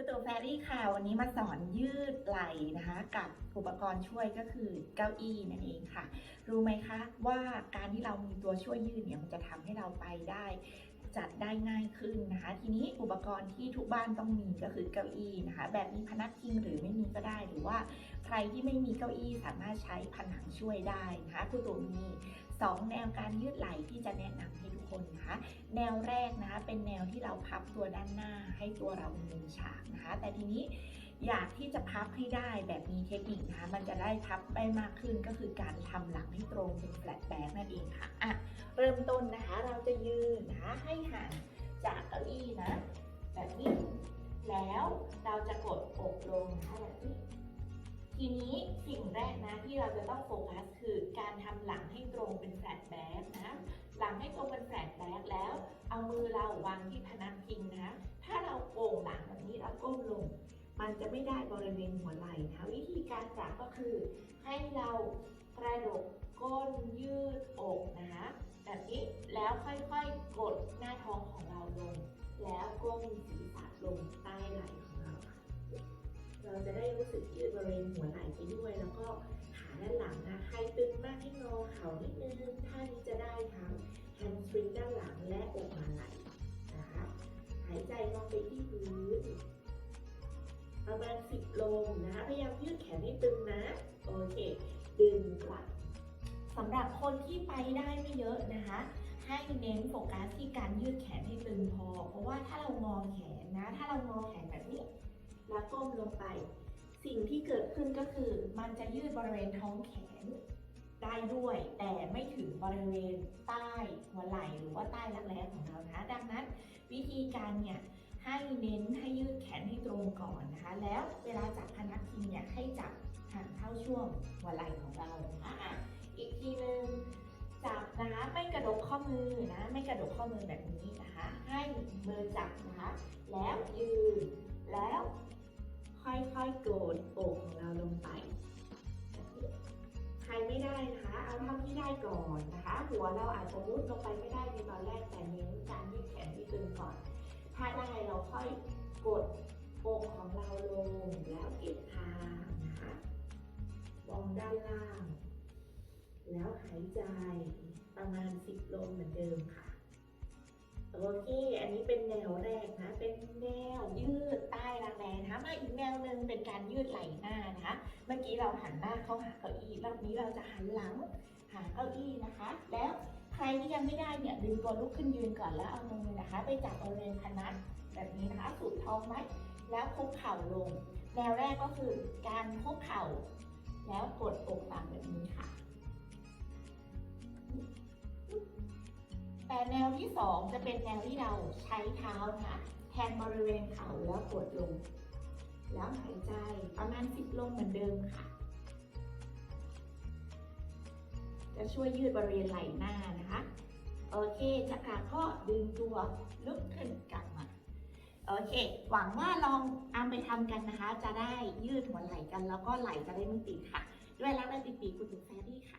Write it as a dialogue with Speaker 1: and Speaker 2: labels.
Speaker 1: คุณตู่แฟรี่ค่ะวันนี้มาสอนยืดไหล่นะคะ กับอุปกรณ์ช่วยก็คือเก้าอี้นั่นเองค่ะ รู้ไหมคะว่าการที่เรามีตัวช่วยยืดเนี่ยมันจะทำให้เราไปได้ จัดได้ง่ายขึ้นนะคะ ทีนี้อุปกรณ์ที่ทุกบ้านต้องมีก็คือเก้าอี้นะคะ แบบมีพนักพิงหรือไม่มีก็ได้ หรือว่าใครที่ไม่มีเก้าอี้สามารถใช้ผนังช่วยได้นะคะคุณตู่มีสองแนวการยืดไหล่ที่จะแนะนำให้ทุกคนนะคะ แนวแรกนะคะเป็นแนวที่เราพับตัวด้านหน้าให้ตัวเราเป็นมุมฉากนะคะ แต่ทีนี้ อยากที่จะพับให้ได้แบบมีเทคนิคนะคะ มันจะได้พับได้มากขึ้นก็คือการทำหลังให้ตรงเป็นแฟลตแบ็กนั่นเองค่ะอะ เริ่มต้นนะคะเราจะยืนนะคะให้ห่างจากเก้าอี้นะแบบนี้แล้วเราจะกดอกลงนะคะแบบนี้ทีนี้สิ่งแรกนะที่เราจะต้องโฟกัสคือการทำหลังให้ตรงเป็นแฟลตแบ็กนะหลังให้ตรงเป็นแฟลตแบ็กแล้วเอามือเราวางที่พนักพิงนะถ้าเราโก่งหลังแบบนี้เราก้มลง มันจะไม่ได้บริเวณหัวไหล่นะวิธีการจับก็คือ ให้เรากระดกก้นยืดอกนะคะแบบนี้แล้วค่อยๆกดหน้าท้องของเราลง แล้วก้มศีรษะลงใต้ไหล่ของเราค่ะเราจะได้รู้สึกยืดบริเวณหัวไหล่ไปด้วย แล้วก็ขาด้านหลังนะใครตึงมากให้งอเข่านิดนึงท่านี้จะได้ทั้งแฮมสตริงด้านหลังและอกมาไหล่นะคะหายใจลงไปที่พื้น ประมาณ 10ลมนะคะพยายามยืดแขนให้ตึงนะ โอเค ดึงกลับสำหรับคนที่ไปได้ไม่เยอะนะคะ ให้เน้นโฟกัสที่การยืดแขนให้ตึงพอ เพราะว่าถ้าเรางอแขนนะ ถ้าเรางอแขนแบบนี้ แล้วก้มลงไป สิ่งที่เกิดขึ้นก็คือ มันจะยืดบริเวณท้องแขนได้ด้วย แต่ไม่ถึงบริเวณใต้หัวไหล่หรือว่าใต้รักแร้ของเรานะ ดังนั้นวิธีการเนี่ย ให้เน้นให้ยืดแขนให้ตรงก่อนนะคะ แล้วเวลาจับพนักพิงเนี่ยให้จับห่างเท่าช่วงหัวไหล่ของเราอะอีกทีหนึ่งจับนะคะไม่กระดกข้อมือนะ ไม่กระดกข้อมือแบบนี้นะคะ ให้มือจับนะคะ แล้วยืนแล้วค่อยๆโกดอกของเราลงไป ใครไม่ได้นะคะเอาเท่าที่ได้ก่อนนะคะ หัวเราอาจจะมุดลงไปไม่ได้ในตอนแรกแต่เน้นการยืดแขนที่ตึงก่อน ถ้าได้เราค่อยกดอกของเราลงแล้วเก็บคางนะคะมองด้านล่าง แล้วหายใจประมาณสิบลมเหมือนเดิมค่ะโอเค อันนี้เป็นแนวแรกนะ เป็นแนวยืดใต้รังแรงนะคะมาอีกแนวหนึ่งเป็นการยืดไหล่หน้า เมื่อกี้เราหันหน้าเข้าหาเก้าอี้รอบนี้เราจะหันหลังหาเก้าอี้นะคะ แล้วใครที่ยังไม่ได้เนี่ยดึงตัวลุกขึ้นยืนก่อนแล้วเอามือนะคะ ไปจับบริเวณพนักแบบนี้นะคะสุดท้องไว้แล้วคุกเข่าลง แนวแรกก็คือการคุกเข่า แล้วกดอกต่ำแบบนี้ค่ะ แต่แนวที่สองจะเป็นแนวที่เราใช้เท้านะคะแทนบริเวณเข่าแล้วกดลง แล้วหายใจประมาณสิบลมเหมือนเดิมค่ะ จะช่วยยืดบริเวณไหล่หน้านะคะ โอเคจากการก็ดึงตัวลุกขึ้นกลับมา โอเค หวังว่าลองเอาไปทำกันนะคะ จะได้ยืดหัวไหล่กันแล้วก็ไหล่จะได้ไม่ติดค่ะ ด้วยรักและติดปีคุณตุ๊กแฟรี่ค่ะ